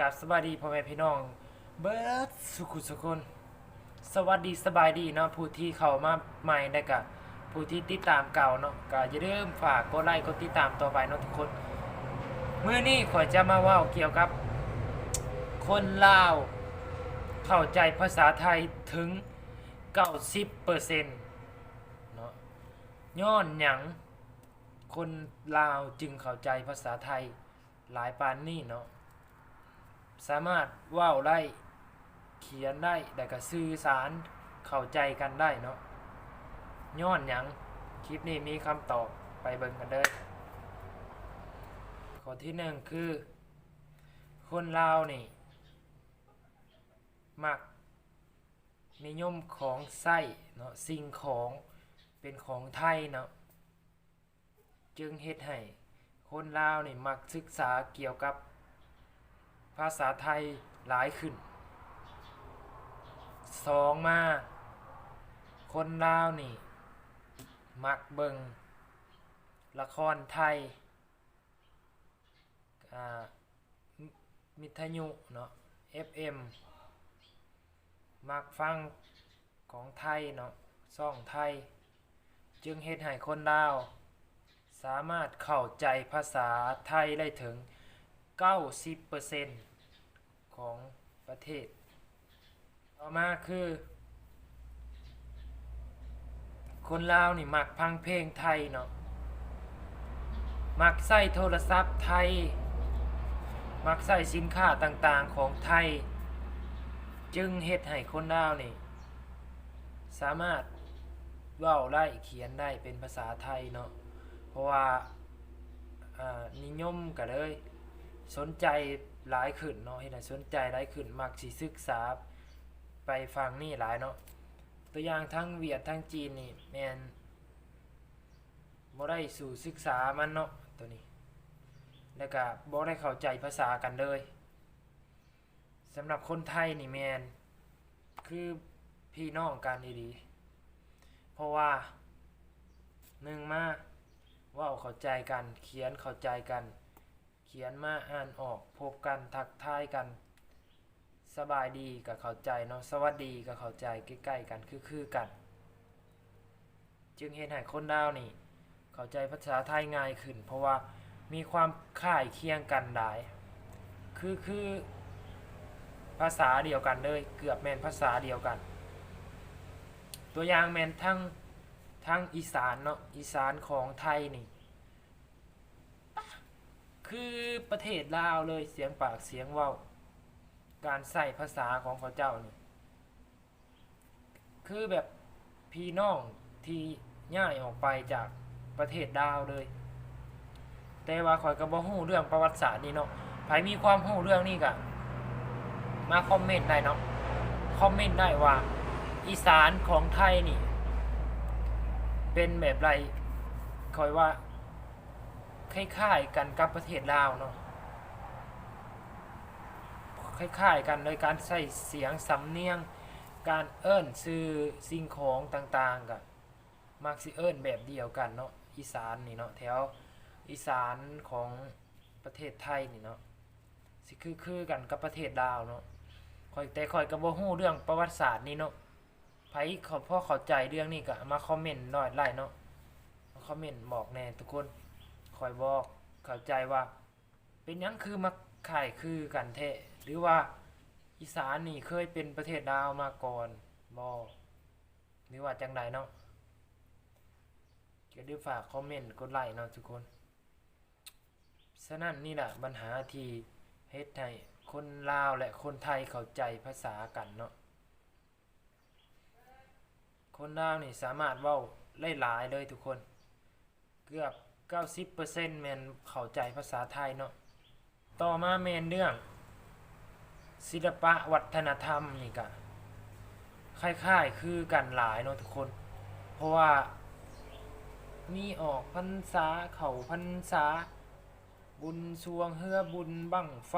กับสวัสดีพ่อแม่พี่น้อง เบิร์ดสุขุสุคนสวัสดีสบายดีเนาะผู้ที่เข้ามาใหม่ได้กับผู้ที่ติดตามเก่าเนาะก็อย่าลืมฝากกดไลค์กดติดตามต่อไปเนาะทุกคนเมื้อนี้ขอจะมาว่าเกี่ยวกับ คนลาวเข้าใจภาษาไทยถึง 90%เนาะย้อนหยังคนลาวจึงเข้าใจภาษาไทยหลายปานนี้เนาะ สามารถว่าวได้เขียนได้แต่ก็สื่อสารเข้าใจกันได้เนาะย้อนหยังคลิปนี้มีคำตอบไปเบิ่งกันเลยข้อที่หนึ่งคือ คนลาวนี่ มักนิยมของไส้เนาะสิ่งของเป็นของไทยเนาะจึงเฮ็ดให้คนลาวนี่มักศึกษาเกี่ยวกับ ภาษาไทยหลายขึ้นสองมา คนลาวนี่ มักเบิงละครไทยอ่ามิทยุเนาะ FM มักฟังของไทยเนาะซ่องไทย จึงเฮ็ดให้คนลาว สามารถเข้าใจภาษาไทยได้ถึง 90% ของประเทศ ต่อมาคือ คนลาวนี่มักพังเพลงไทยเนาะมักใส่โทรศัพท์ไทย มักใส่สินค้าต่างๆของไทย จึงเฮ็ดให้คนลาวนี่ สามารถเว้าได้เขียนได้เป็นภาษาไทยเนาะเพราะว่าอ่านิยมกันเลย สนใจ หลายขึ้นเนาะเห็นให้สนใจหลายขึ้นมักสิศึกษาไปฟังนี่หลายเนาะตัวอย่างทั้งเวียดทั้งจีนนี่แมนบ่ได้สู่ศึกษามันเนาะตัวนี้ แล้วก็บ่ได้เข้าใจภาษากันเลยสำหรับคนไทยนี่แมนคือพี่น้องกันดีๆเพราะว่าหนึ่งมาว่าเข้าใจกันเขียนเข้าใจกัน ขียนมาอ่านออกพบกันทักทายกัน สบายดีก็เข้าใจเนาะสวัสดีก็เข้าใจใกล้ๆกันคือๆกัน จึงเห็นให้คนดาวนี่ เข้าใจภาษาไทยง่ายขึ้น เพราะว่ามีความคล้ายเคียงกันหลาย คือคือภาษาเดียวกันเลยเกือบแมนภาษาเดียวกัน ตัวอย่างแมนทั้งทั้งอีสานเนาะอีสานของไทยนี่ คือประเทศลาวเลยเสียงปากเสียงเว้า การใส่ภาษาของเขาเจ้านี่ คือแบบพี่น้องที่ย่ายออกไปจากประเทศดาวเลย แต่ว่าข่อยก็บ่ฮู้เรื่องประวัติศาสตร์นี่เนาะใครมีความฮู้เรื่องนี้ก็มาคอมเมนต์ได้เนาะ คอมเมนต์ได้ว่า อีสานของไทยนี่ เป็นแบบไรคอยว่า คล้ายๆกันกับประเทศลาวเนาะคล้ายๆกันโดยการใส่เสียงสำเนียง การเอิ้นซื้อสิ่งของต่างๆกับมักสิเอิ้นแบบเดียวกันเนาะอีสานนี่เนาะแถวอีสานของประเทศไทยนี่เนาะสิคือคือกันกับประเทศลาวเนาะคอยแต่คอยก็บ่ฮู้เรื่องประวัติศาสตร์นี่เนาะไผขาพอเข้าใจเรื่องนี้ก็มาคอมเมนต์หน่อยไล่เนาะคอมเมนต์บอกแน่ทุกคน คอยบอกเข้าใจว่า เป็นยังคือมาขายคือกันแท้หรือว่าอีสานนี่เคยเป็นประเทศดาวมาก่อนบ่หรือว่าจังใดเนาะก็ได้ฝากคอมเมนต์กดไลค์เนาะทุกคนฉะนั้นนี่แหละปัญหาที่เฮ็ดให้คนลาวและคนไทยเข้าใจภาษากันเนาะคนลาวนี่สามารถเว้าได้หลายเลยทุกคน เกือบ 90%แมนเข้าใจภาษาไทยเนาะต่อมาแมนเรื่อง ศิลปะวัฒนธรรมนี่ก็คล้ายๆคือกันหลายเนาะทุกคน เพราะว่ามีออกพรรษาเขาพรรษา บุญสวงเฮือบุญบั้งไฟ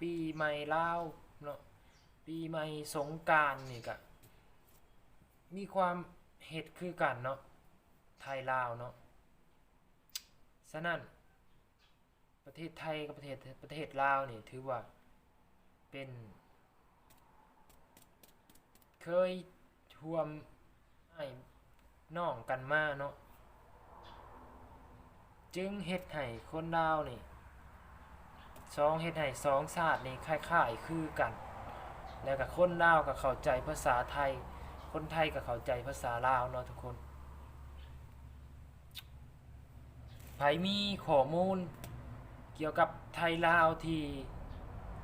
ปีใหม่ลาวเนาะปีใหม่สงการนี่ก็มีความเหตุคือกันเนาะไทยลาวเนาะ ฉะนั้นประเทศไทยกับประเทศประเทศลาวนี่ถือว่าเป็น เคยท่วมไอ้น้องกันมาเนาะจึงเฮ็ดให้คนลาวนี่สองเฮ็ดให้สองชาตินี่คล้ายๆคือกัน แล้วก็คนลาวก็เข้าใจภาษาไทย คนไทยก็เข้าใจภาษาลาวเนาะทุกคน ไผมีข้อมูล เกี่ยวกับไทยลาวที่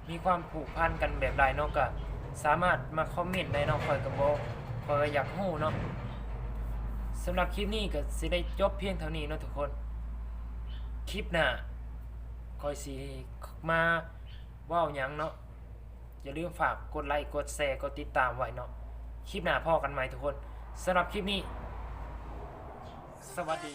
มีความผูกพันกันแบบไรเนาะก็สามารถมาคอมเมนต์ได้เนาะคอยกับบอกคอยอยากรู้เนาะสำหรับคลิปนี้ก็สิได้จบเพียงเท่านี้เนาะทุกคน คลิปหน้าคอยสิมาว้าหยังเนาะอย่าลืมฝากกดไลค์กดแชร์กดติดตามไว้เนาะคลิปหน้าพอกันใหม่ทุกคนสำหรับคลิปนี้ สวัสดี